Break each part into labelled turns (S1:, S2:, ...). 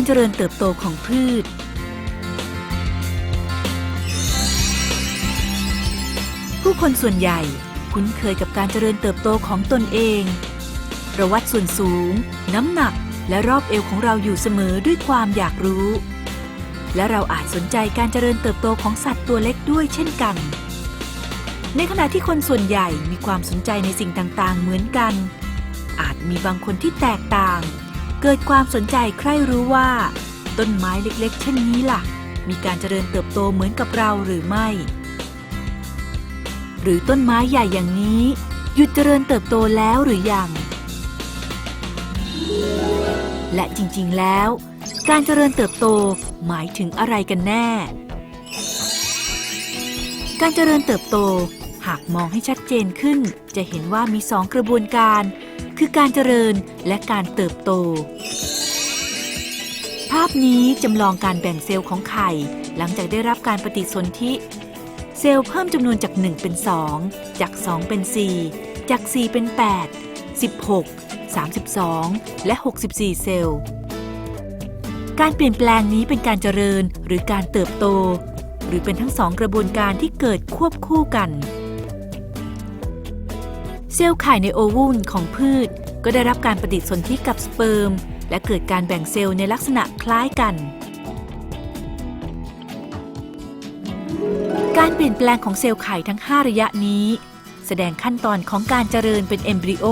S1: การเจริญเติบโตของพืช ผู้คนส่วนใหญ่คุ้นเคยกับการเจริญเติบโตของตนเองเราวัดส่วนสูง น้ำหนักและรอบเอวของเราอยู่เสมอด้วยความอยากรู้ และเราอาจสนใจการเจริญเติบโตของสัตว์ตัวเล็กด้วยเช่นกัน ในขณะที่คนส่วนใหญ่มีความสนใจในสิ่งต่างๆ เหมือนกัน อาจมีบางคนที่แตกต่าง เกิดความสนใจใคร่รู้ว่า ต้นไม้เล็กๆ เช่นนี้ล่ะ มีการเจริญเติบโตเหมือนกับเราหรือไม่ หรือต้นไม้ใหญ่อย่างนี้ หยุดเจริญเติบโตแล้วหรือยัง และจริงๆแล้ว การเจริญเติบโตหมายถึงอะไรกันแน่ การเจริญเติบโตหากมองให้ชัดเจนขึ้น จะเห็นว่ามีสองกระบวนการ คือการเจริญและการเติบโต ภาพนี้จำลองการแบ่งเซลล์ของไข่ หลังจากได้รับการปฏิสนธิ เซลล์เพิ่มจำนวนจาก 1 เป็น 2 จาก 2 เป็น 4 จาก 4 เป็น 8 16 32 และ 64 เซลล์ การเปลี่ยนแปลงนี้เป็นการเจริญหรือการเติบโต หรือเป็นทั้งสองกระบวนการที่เกิดควบคู่กัน เซลล์ไข่ในโอวูลของพืช ก็ได้รับการปฏิสนธิกับสเปิร์ม และเกิดการแบ่งเซลล์ในลักษณะคล้ายกัน การเปลี่ยนแปลงของเซลล์ไข่ทั้ง 5 ระยะนี้ แสดงขั้นตอนของการเจริญเป็นเอมบริโอ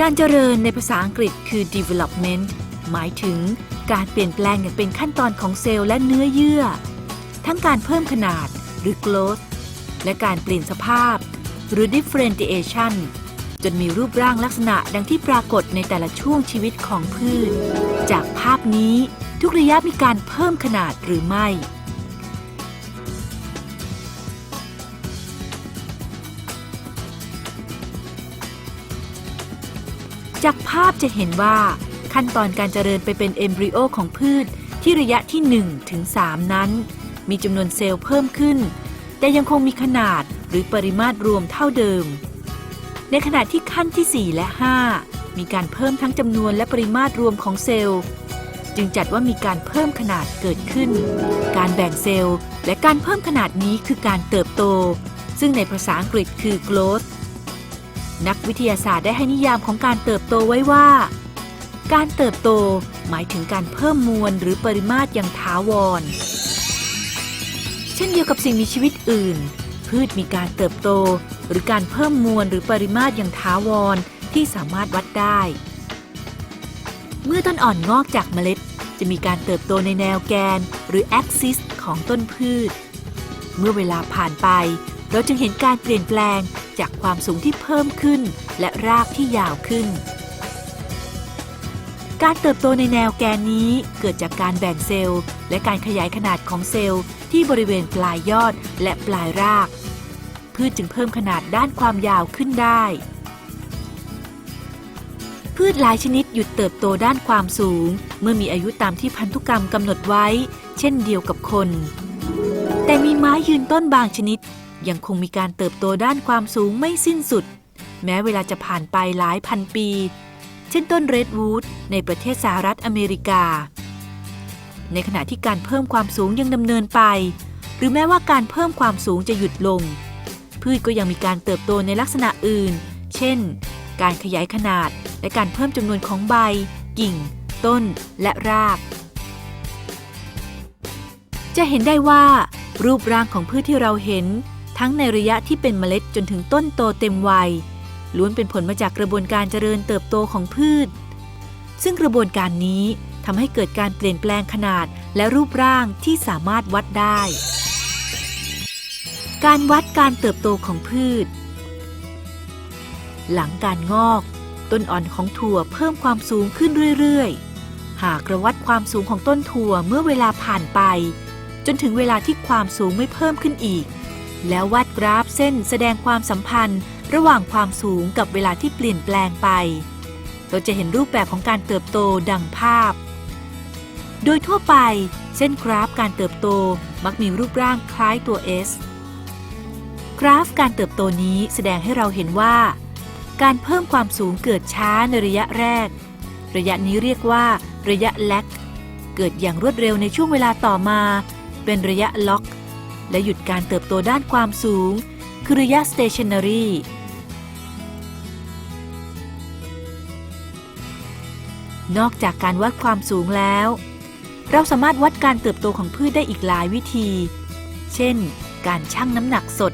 S1: การเจริญในภาษาอังกฤษคือ development หมายถึงการเปลี่ยนแปลงอย่างเป็นขั้นตอนของเซลล์และเนื้อเยื่อ ทั้งการเพิ่มขนาด หรือ growth และการเปลี่ยนสภาพ หรือ differentiation จนมีรูปร่างลักษณะดังที่ปรากฏในแต่ละช่วงชีวิตของพืช จากภาพนี้ทุกระยะมีการเพิ่มขนาดหรือไม่ จากภาพจะเห็นว่า ขั้นตอนการเจริญไปเป็นเอมบริโอของพืชที่ระยะที่1ถึง3นั้น มีจำนวนเซลล์เพิ่มขึ้น แต่ยังคงมีขนาดหรือปริมาตรรวมเท่าเดิม ในขณะที่ขั้นที่ 4 และ 5 มีการเพิ่มทั้งจำนวนและปริมาตรรวมของเซลล์ จึงจัดว่ามีการเพิ่มขนาดเกิดขึ้น การแบ่งเซลล์ และการเพิ่มขนาดนี้คือการเติบโต ซึ่งในภาษาอังกฤษคือ growth นักวิทยาศาสตร์ได้ให้นิยามของการเติบโตไว้ว่า การเติบโตหมายถึงการเพิ่มมวลหรือปริมาตรอย่างถาวร เช่นเดียวกับสิ่งมีชีวิตอื่น พืชมีการเติบโต หรือการเพิ่มมวลหรือปริมาตรอย่างถาวรที่สามารถวัดได้ เมื่อต้นอ่อนงอกจากเมล็ด จะมีการเติบโตในแนวแกนหรือ axis ของต้นพืช เมื่อเวลาผ่านไป เราจึงเห็นการเปลี่ยนแปลงจากความสูงที่เพิ่มขึ้น และรากที่ยาวขึ้น การเติบโตในแนวแกนนี้เกิดจากการแบ่งเซลล์ และการขยายขนาดของเซลล์ ที่บริเวณปลายยอดและปลายราก พืชจึงเพิ่มขนาดด้านความยาวขึ้นได้ พืชหลายชนิดหยุดเติบโตด้านความสูง เมื่อมีอายุตามที่พันธุกรรมกำหนดไว้ เช่นเดียวกับคน แต่มีไม้ยืนต้นบางชนิด ยังคงมีการเติบโตด้านความสูงไม่สิ้นสุด แม้เวลาจะผ่านไปหลายพันปี เช่นต้นเรดวูดในประเทศสหรัฐอเมริกา ในขณะที่การเพิ่มความสูงยังดำเนินไป หรือแม้ว่าการเพิ่มความสูงจะหยุดลง พืชก็ยังมีการเติบโตในลักษณะอื่น เช่น การขยายขนาดและการเพิ่มจำนวนของใบ กิ่ง ต้น และราก จะเห็นได้ว่า รูปร่างของพืชที่เราเห็น ทั้งในระยะที่เป็นเมล็ดจนถึงต้นโตเต็มวัย ล้วนเป็นผลมาจากกระบวนการเจริญเติบโตของพืช ซึ่งกระบวนการนี้ทำให้เกิดการเปลี่ยนแปลงขนาดและรูปร่างที่สามารถวัดได้ การวัดการเติบโตของพืช หลังการงอก ต้นอ่อนของถั่วเพิ่มความสูงขึ้นเรื่อยๆ หากระวัดความสูงของต้นถั่วเมื่อเวลาผ่านไป จนถึงเวลาที่ความสูงไม่เพิ่มขึ้นอีก แล้ววาดกราฟเส้นแสดงความสัมพันธ์ ระหว่างความสูงกับเวลาที่เปลี่ยนแปลงไป เราจะเห็นรูปแบบของการเติบโตดังภาพ โดยทั่วไป เส้นกราฟการเติบโตมักมีรูปร่างคล้ายตัว S กราฟการเติบโตนี้แสดงให้เราเห็นว่า การเพิ่มความสูงเกิดช้าในระยะแรก ระยะนี้เรียกว่า ระยะแลกเกิดอย่างรวดเร็วในช่วงเวลาต่อมา เป็นระยะล็อก และหยุดการเติบโตด้านความสูง คือระยะ stationary นอกจากการวัดความสูงแล้ว เราสามารถวัดการเติบโตของพืชได้อีกหลายวิธี เช่น การชั่งน้ำหนักสด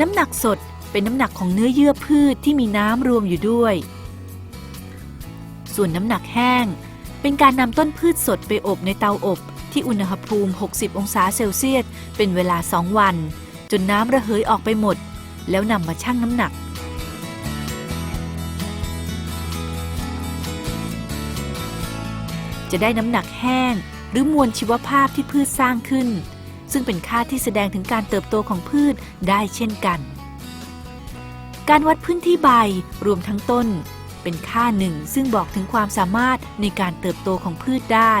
S1: น้ำหนักสดเป็นน้ำหนักของเนื้อเยื่อพืชที่มีน้ำรวมอยู่ด้วย ส่วนน้ำหนักแห้ง เป็นการนำต้นพืชสดไปอบในเตาอบที่อุณหภูมิ 60 องศาเซลเซียส เป็นเวลา 2 วัน จนน้ำระเหยออกไปหมด แล้วนำมาชั่งน้ำหนัก จะได้น้ำหนักแห้ง หรือมวลชีวภาพที่พืชสร้างขึ้น ซึ่งเป็นค่าที่แสดงถึงการเติบโตของพืชได้เช่นกัน การวัดพื้นที่ใบรวมทั้งต้น เป็นค่าหนึ่งซึ่งบอกถึงความสามารถในการเติบโตของพืชได้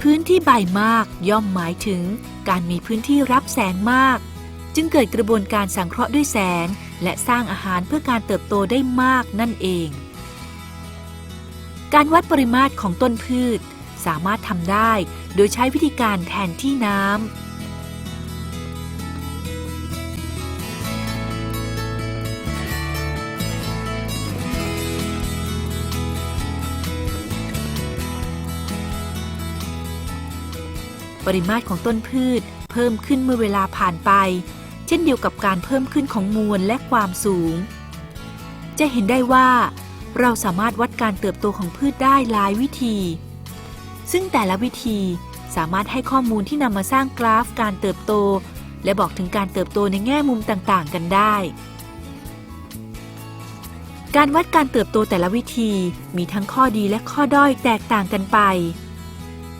S1: พื้นที่ใบมากย่อมหมายถึงการมีพื้นที่รับแสงมาก จึงเกิดกระบวนการสังเคราะห์ด้วยแสง และสร้างอาหารเพื่อการเติบโตได้มากนั่นเอง การวัดปริมาตรของต้นพืช สามารถทำได้โดยใช้วิธีการแทนที่น้ำปริมาตรของต้นพืชเพิ่มขึ้นเมื่อเวลาผ่านไป เช่นเดียวกับการเพิ่มขึ้นของมวลและความสูง จะเห็นได้ว่า เราสามารถวัดการเติบโตของพืชได้หลายวิธี ซึ่งแต่ละวิธีสามารถให้ข้อมูลที่นำมาสร้างกราฟการเติบโต และบอกถึงการเติบโตในแง่มุมต่างๆ กันได้ การวัดการเติบโตแต่ละวิธีมีทั้งข้อดีและข้อด้อยแตกต่างกันไป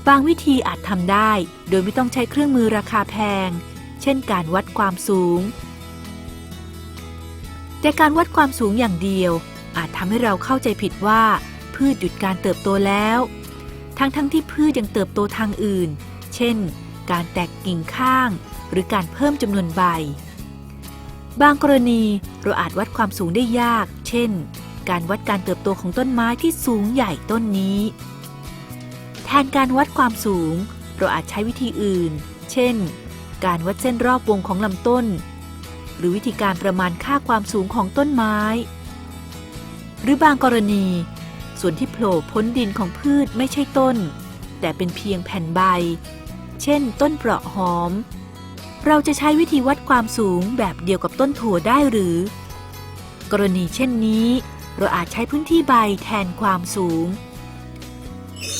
S1: บางวิธีอาจทำได้ โดยไม่ต้องใช้เครื่องมือราคาแพง ช่นการวัดความสูง แต่การวัดความสูงอย่างเดียว อาจทำให้เราเข้าใจผิดว่า พืชหยุดการเติบโตแล้ว ทั้งๆทที่พืชยังเติบโตทางอื่น เช่น การแตกกิ่งข้าง หรือการเพิ่มจำนวนใบ บางกรณีเราอาจวัดความสูงได้ยาก เช่น การวัดการเติบโตของต้นไม้ที่สูงใหญ่ต้นนี้แทนการวัดความสูง เราอาจใช้วิธีอื่น เช่น การวัดเส้นรอบวงของลำต้น หรือวิธีการประมาณค่าความสูงของต้นไม้ หรือบางกรณี ส่วนที่โผล่พ้นดินของพืชไม่ใช่ต้น แต่เป็นเพียงแผ่นใบ เช่น ต้นเปราะหอม เราจะใช้วิธีวัดความสูงแบบเดียวกับต้นถั่วได้หรือ กรณีเช่นนี้ เราอาจใช้พื้นที่ใบแทนความสูง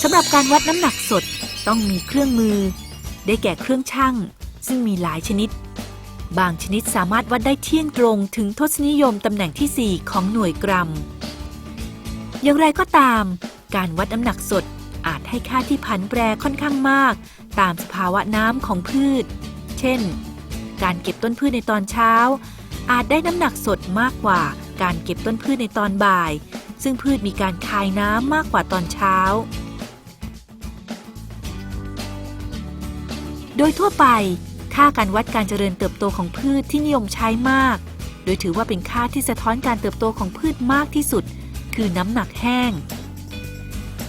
S1: สำหรับการวัดน้ำหนักสดต้องมีเครื่องมือ ได้แก่เครื่องชั่ง ซึ่งมีหลายชนิด บางชนิดสามารถวัดได้เที่ยงตรงถึงทศนิยมตำแหน่งทีสี่ 4 ของหน่วยกรัม อย่างไรก็ตาม การวัดน้ำหนักสดอาจให้ค่าที่ผันแปรค่อนข้างมาก ตามสภาวะน้ำของพืช เช่น การเก็บต้นพืชในตอนเช้า อาจได้น้ำหนักสดมากกว่าการเก็บต้นพืชในตอนบ่าย ซึ่งพืชมีการคายน้ำมากกว่าตอนเช้า โดยทั่วไป ค่าการวัดการเจริญเติบโตของพืชที่นิยมใช้มาก โดยถือว่าเป็นค่าที่สะท้อนการเติบโตของพืชมากที่สุด คือน้ำหนักแห้ง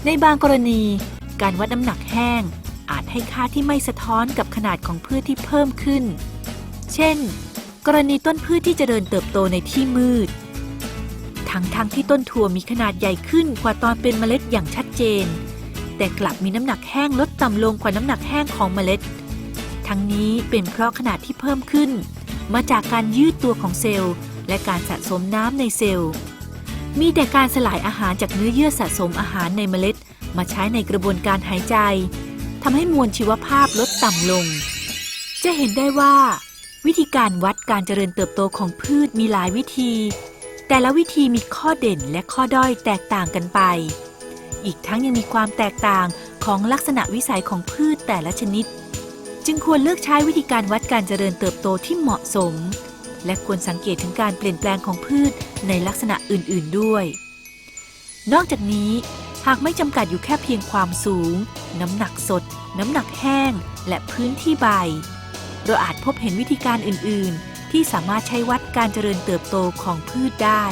S1: ในบางกรณี การวัดน้ำหนักแห้ง อาจให้ค่าที่ไม่สะท้อนกับขนาดของพืชที่เพิ่มขึ้น เช่น กรณีต้นพืชที่เจริญเติบโตในที่มืด ทั้งๆทที่ต้นถั่วมีขนาดใหญ่ขึ้นกว่าตอนเป็นเมล็ดอย่างชัดเจน แต่กลับมีน้ำหนักแห้งลดต่ำลงกว่าน้ำหนักแห้งของเมล็ด ทั้งนี้เป็นเพราะขนาดที่เพิ่มขึ้น มาจากการยืดตัวของเซลล์ และการสะสมน้ำในเซลล์ มีแต่การสลายอาหารจากเนื้อเยื่อสะสมอาหารในเมล็ด มาใช้ในกระบวนการหายใจทำให้มวลชีวภาพลดต่ำลง จะเห็นได้ว่า วิธีการวัดการเจริญเติบโตของพืชมีหลายวิธี แต่ละวิธีมีข้อเด่นและข้อด้อยแตกต่างกันไป อีกทั้งยังมีความแตกต่างของลักษณะวิสัยของพืชแต่ละชนิด จึงควรเลือกใช้วิธีการวัดการเจริญเติบโตที่เหมาะสม และควรสังเกตถึงการเปลี่ยนแปลงของพืชในลักษณะอื่น ๆด้วย นอกจากนี้ หากไม่จำกัดอยู่แค่เพียงความสูง น้ำหนักสด น้ำหนักแห้ง และพื้นที่ใบ เราอาจพบเห็นวิธีการอื่น ๆ ที่สามารถใช้วัดการเจริญเติบโตของพืชได้